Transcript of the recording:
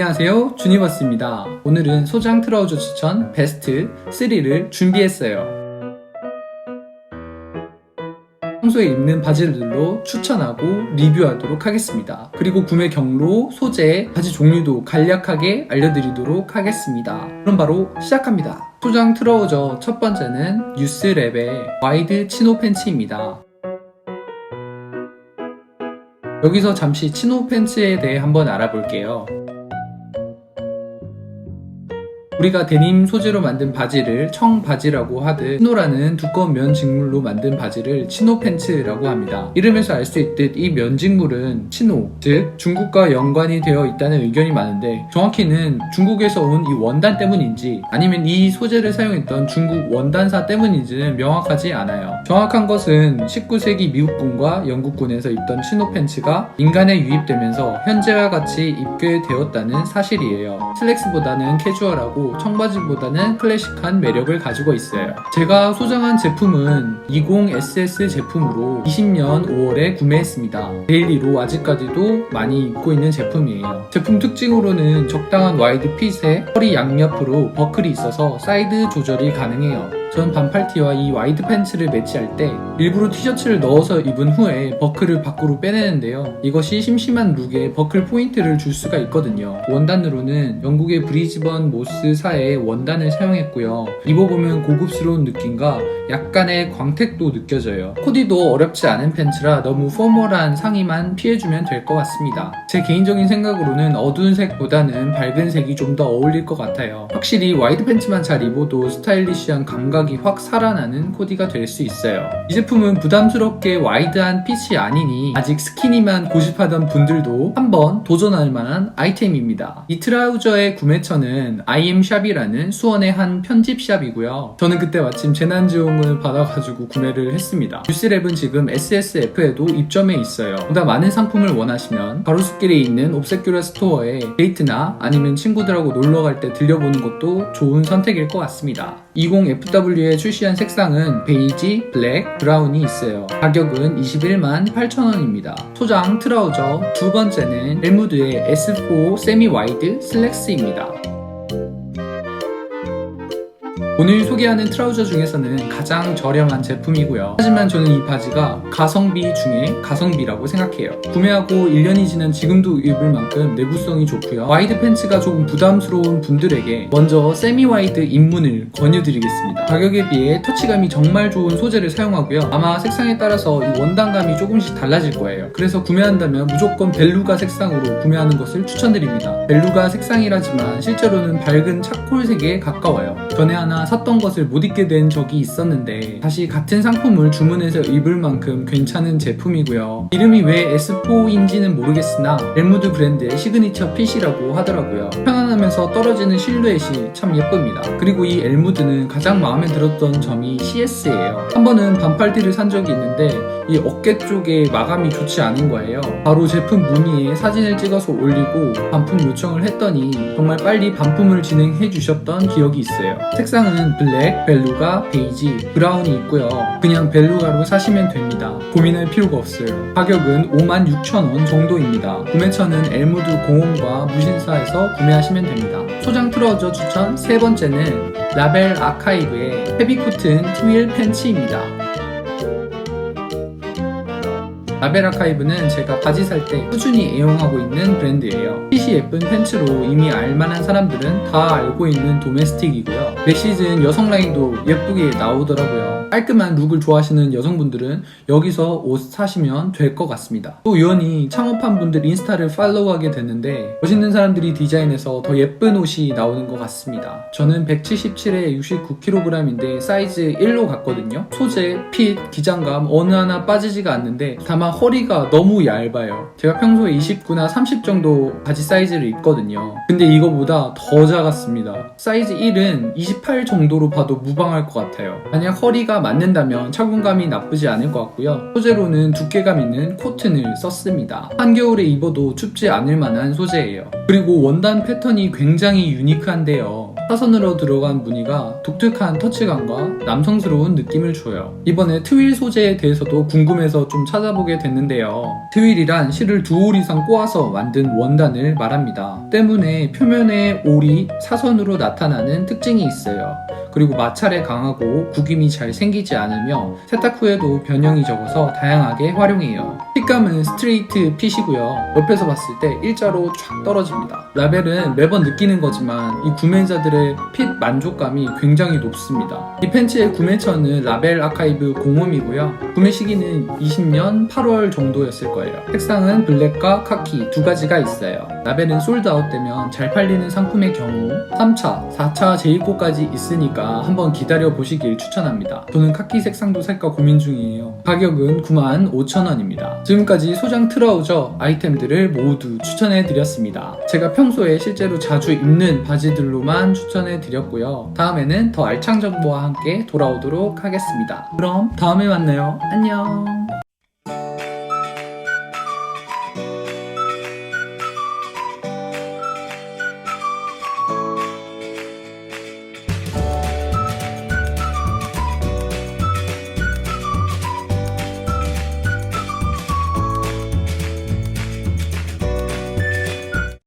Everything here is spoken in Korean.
안녕하세요. 주니버스입니다. 오늘은 소장 트라우저 추천 베스트 3를 준비했어요. 평소에 입는 바지들로 추천하고 리뷰하도록 하겠습니다. 그리고 구매 경로, 소재, 바지 종류도 간략하게 알려드리도록 하겠습니다. 그럼 바로 시작합니다. 소장 트라우저 첫 번째는 뉴스랩의 와이드 치노 팬츠입니다. 여기서 잠시 치노 팬츠에 대해 한번 알아볼게요. 우리가 데님 소재로 만든 바지를 청바지라고 하듯 치노라는 두꺼운 면 직물로 만든 바지를 치노 팬츠라고 합니다. 이름에서 알 수 있듯 이 면 직물은 치노, 즉 중국과 연관이 되어 있다는 의견이 많은데 정확히는 중국에서 온 이 원단 때문인지 아니면 이 소재를 사용했던 중국 원단사 때문인지는 명확하지 않아요. 정확한 것은 19세기 미국군과 영국군에서 입던 치노 팬츠가 인간에 유입되면서 현재와 같이 입게 되었다는 사실이에요. 슬랙스보다는 캐주얼하고 청바지보다는 클래식한 매력을 가지고 있어요. 제가 소장한 제품은 20SS 제품으로 20년 5월에 구매했습니다. 데일리로 아직까지도 많이 입고 있는 제품이에요. 제품 특징으로는 적당한 와이드 핏에 허리 양옆으로 버클이 있어서 사이드 조절이 가능해요. 전 반팔티와 이 와이드 팬츠를 매치할 때 일부러 티셔츠를 넣어서 입은 후에 버클을 밖으로 빼내는데요. 이것이 심심한 룩에 버클 포인트를 줄 수가 있거든요. 원단으로는 영국의 브리즈번 모스 사의 원단을 사용했고요. 입어보면 고급스러운 느낌과 약간의 광택도 느껴져요. 코디도 어렵지 않은 팬츠라 너무 포멀한 상의만 피해주면 될 것 같습니다. 제 개인적인 생각으로는 어두운 색보다는 밝은 색이 좀 더 어울릴 것 같아요. 확실히 와이드 팬츠만 잘 입어도 스타일리시한 감각 이 확 살아나는 코디가 될 수 있어요. 이 제품은 부담스럽게 와이드한 핏이 아니니 아직 스키니만 고집하던 분들도 한번 도전할 만한 아이템입니다. 이 트라우저의 구매처는 IM샵이라는 수원의 한 편집샵이고요. 저는 그때 마침 재난지원금을 받아가지고 구매를 했습니다. 뉴스랩은 지금 SSF에도 입점해 있어요. 보다 많은 상품을 원하시면 가로수길에 있는 옵세큐라 스토어에 데이트나 아니면 친구들하고 놀러 갈 때 들려보는 것도 좋은 선택일 것 같습니다. 20FW에 출시한 색상은 베이지, 블랙, 브라운이 있어요. 가격은 21만 8천원입니다. 소장 트라우저 두 번째는 렐무드의 S4 세미 와이드 슬랙스입니다. 오늘 소개하는 트라우저 중에서는 가장 저렴한 제품이고요. 하지만 저는 이 바지가 가성비 중에 가성비라고 생각해요. 구매하고 1년이 지난 지금도 입을 만큼 내구성이 좋고요. 와이드 팬츠가 조금 부담스러운 분들에게 먼저 세미 와이드 입문을 권유드리겠습니다. 가격에 비해 터치감이 정말 좋은 소재를 사용하고요. 아마 색상에 따라서 이 원단감이 조금씩 달라질 거예요. 그래서 구매한다면 무조건 벨루가 색상으로 구매하는 것을 추천드립니다. 벨루가 색상이라지만 실제로는 밝은 차콜색에 가까워요. 전에 하나 샀던 것을 못 입게 된 적이 있었는데 다시 같은 상품을 주문해서 입을 만큼 괜찮은 제품이고요. 이름이 왜 S4인지는 모르겠으나 렐무드 브랜드의 시그니처 핏이라고 하더라고요. 편안하면서 떨어지는 실루엣이 참 예쁩니다. 그리고 이 엘무드는 가장 마음에 들었던 점이 CS예요. 한 번은 반팔티를 산 적이 있는데 이 어깨 쪽에 마감이 좋지 않은 거예요. 바로 제품 문의에 사진을 찍어서 올리고 반품 요청을 했더니 정말 빨리 반품을 진행해 주셨던 기억이 있어요. 색상은 블랙, 벨루가, 베이지, 브라운이 있고요. 그냥 벨루가로 사시면 됩니다. 고민할 필요가 없어요. 가격은 56,000원 정도입니다. 구매처는 엘무드 공홈과 무신사에서 구매하시면 됩니다. 소장 트러저 추천 세 번째는 라벨 아카이브의 헤비코튼 트윌 팬츠입니다. 라벨 아카이브는 제가 바지 살 때 꾸준히 애용하고 있는 브랜드예요. 핏이 예쁜 팬츠로 이미 알만한 사람들은 다 알고 있는 도메스틱이고요. 매 시즌 여성 라인도 예쁘게 나오더라고요. 깔끔한 룩을 좋아하시는 여성분들은 여기서 옷 사시면 될 것 같습니다. 또 우연히 창업한 분들 인스타를 팔로우하게 됐는데 멋있는 사람들이 디자인해서 더 예쁜 옷이 나오는 것 같습니다. 저는 177에 69kg인데 사이즈 1로 갔거든요. 소재, 핏, 기장감 어느 하나 빠지지가 않는데 다만 허리가 너무 얇아요. 제가 평소에 29나 30 정도 바지 사이즈를 입거든요. 근데 이거보다 더 작았습니다. 사이즈 1은 28 정도로 봐도 무방할 것 같아요. 만약 허리가 맞는다면 착용감이 나쁘지 않을 것 같고요. 소재로는 두께감 있는 코튼을 썼습니다. 한겨울에 입어도 춥지 않을 만한 소재예요. 그리고 원단 패턴이 굉장히 유니크한데요. 사선으로 들어간 무늬가 독특한 터치감과 남성스러운 느낌을 줘요. 이번에 트윌 소재에 대해서도 궁금해서 좀 찾아보게 됐는데요. 트윌이란 실을 두 올 이상 꼬아서 만든 원단을 말합니다. 때문에 표면에 올이 사선으로 나타나는 특징이 있어요. 그리고 마찰에 강하고 구김이 잘 생기지 않으며 세탁 후에도 변형이 적어서 다양하게 활용해요. 핏감은 스트레이트 핏이고요. 옆에서 봤을 때 일자로 쫙 떨어집니다. 라벨은 매번 느끼는 거지만 이 구매자들의 핏 만족감이 굉장히 높습니다. 이 팬츠의 구매처는 라벨 아카이브 공홈이고요. 구매 시기는 20년 8월 정도였을 거예요. 색상은 블랙과 카키 두 가지가 있어요. 라벨은 솔드아웃 되면 잘 팔리는 상품의 경우 3차, 4차 재입고까지 있으니까 한번 기다려 보시길 추천합니다. 저는 카키 색상도 살까 고민 중이에요. 가격은 95,000원입니다. 지금까지 소장 트라우저 아이템들을 모두 추천해 드렸습니다. 제가 평소에 실제로 자주 입는 바지들로만 추천해 드렸고요. 다음에는 더 알찬 정보와 함께 돌아오도록 하겠습니다. 그럼 다음에 만나요. 안녕.